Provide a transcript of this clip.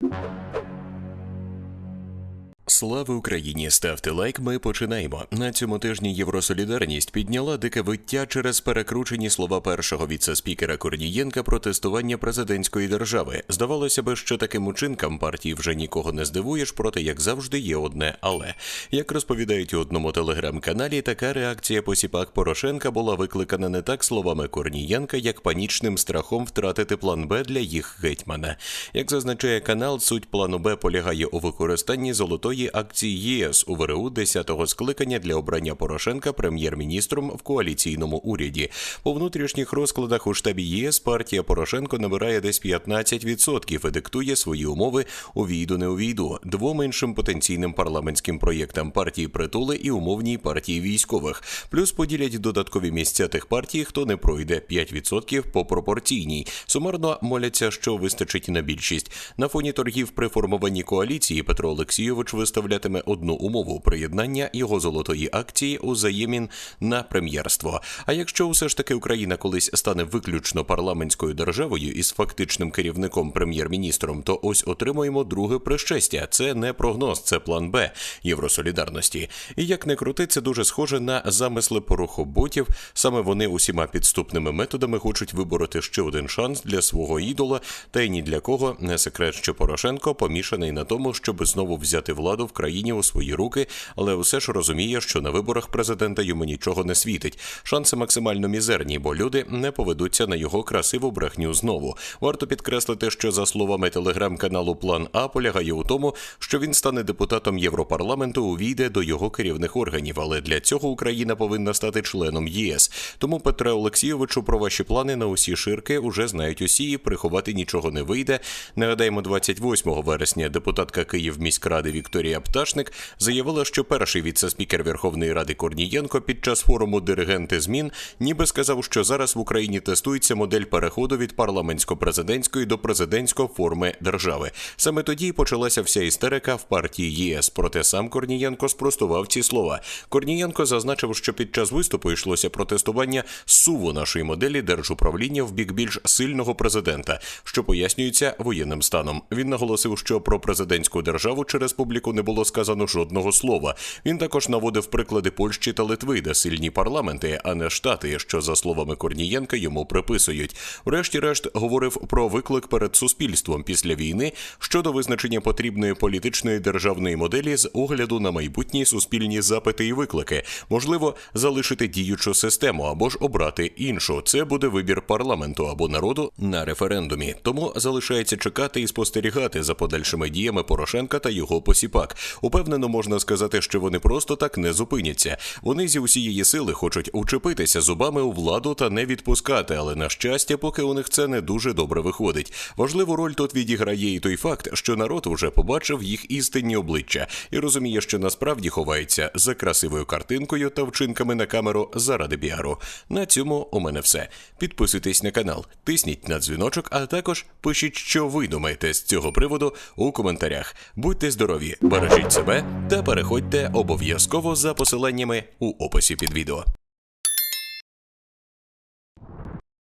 you Слава Україні! Ставте лайк. Ми починаємо. На цьому тижні Євросолідарність підняла дике виття через перекручені слова першого віце-спікера Корнієнка про тестування президентської держави. Здавалося би, що таким учинкам партії вже нікого не здивуєш, проте як завжди є одне але як розповідають у одному телеграм-каналі, така реакція посіпак Порошенка була викликана не так словами Корнієнка, як панічним страхом втратити план Б для їх гетьмана. Як зазначає канал, суть плану Б полягає у використанні золотої акції ЄС у ВРУ 10-го скликання для обрання Порошенка прем'єр-міністром в коаліційному уряді. По внутрішніх розкладах у штабі ЄС партія Порошенко набирає десь 15% і диктує свої умови увійду не увійду двом іншим потенційним парламентським проєктам партії притули і умовній партії військових. Плюс поділять додаткові місця тих партій, хто не пройде 5% по пропорційній. Сумарно моляться, що вистачить на більшість. На фоні торгів при формуванні коаліції Петро Олексійович виставлятиме одну умову приєднання його золотої акції у заємін на прем'єрство. А якщо все ж таки Україна колись стане виключно парламентською державою із фактичним керівником прем'єр-міністром, то ось отримуємо друге прищастя. Це не прогноз, це план Б Євросолідарності. І як не крути, це дуже схоже на замисли порохоботів. Саме вони усіма підступними методами хочуть вибороти ще один шанс для свого ідола, та й ні для кого не секрет, що Порошенко помішаний на тому, щоб знову взяти владу в країні у свої руки, але все ж розуміє, що на виборах президента йому нічого не світить. Шанси максимально мізерні, бо люди не поведуться на його красиву брехню знову. Варто підкреслити, що за словами телеграм-каналу План А полягає у тому, що він стане депутатом Європарламенту, увійде до його керівних органів. Але для цього Україна повинна стати членом ЄС. Тому Петре Олексійовичу про ваші плани на усі ширки уже знають усі. і Приховати нічого не вийде. Нагадаємо, 28 вересня депутатка Київміськради Вікторія Пташник заявила, що перший віце-спікер Верховної Ради Корнієнко під час форуму диригенти змін ніби сказав, що зараз в Україні тестується модель переходу від парламентсько-президентської до президентської форми держави. Саме тоді почалася вся істерика в партії ЄС. Проте сам Корнієнко спростував ці слова. Корнієнко зазначив, що під час виступу йшлося про тестування суву нашої моделі держуправління в бік більш сильного президента, що пояснюється воєнним станом. Він наголосив, що про президентську державу чи республіку не було сказано жодного слова. Він також наводив приклади Польщі та Литви, де сильні парламенти, а не штати, що за словами Корнієнка йому приписують. Врешті-решт говорив про виклик перед суспільством після війни щодо визначення потрібної політичної державної моделі з огляду на майбутні суспільні запити і виклики, можливо, залишити діючу систему або ж обрати іншу. Це буде вибір парламенту або народу на референдумі. Тому залишається чекати і спостерігати за подальшими діями Порошенка та його посіпак. Упевнено можна сказати, що вони просто так не зупиняться. Вони зі усієї сили хочуть учепитися зубами у владу та не відпускати, але на щастя, поки у них це не дуже добре виходить. Важливу роль тут відіграє і той факт, що народ уже побачив їх істинні обличчя і розуміє, що насправді ховається за красивою картинкою та вчинками на камеру заради піару. На цьому у мене все. Підписуйтесь на канал, тисніть на дзвіночок, а також пишіть, що ви думаєте з цього приводу у коментарях. Будьте здорові, бережіть себе та переходьте обов'язково за посиланнями у описі під відео.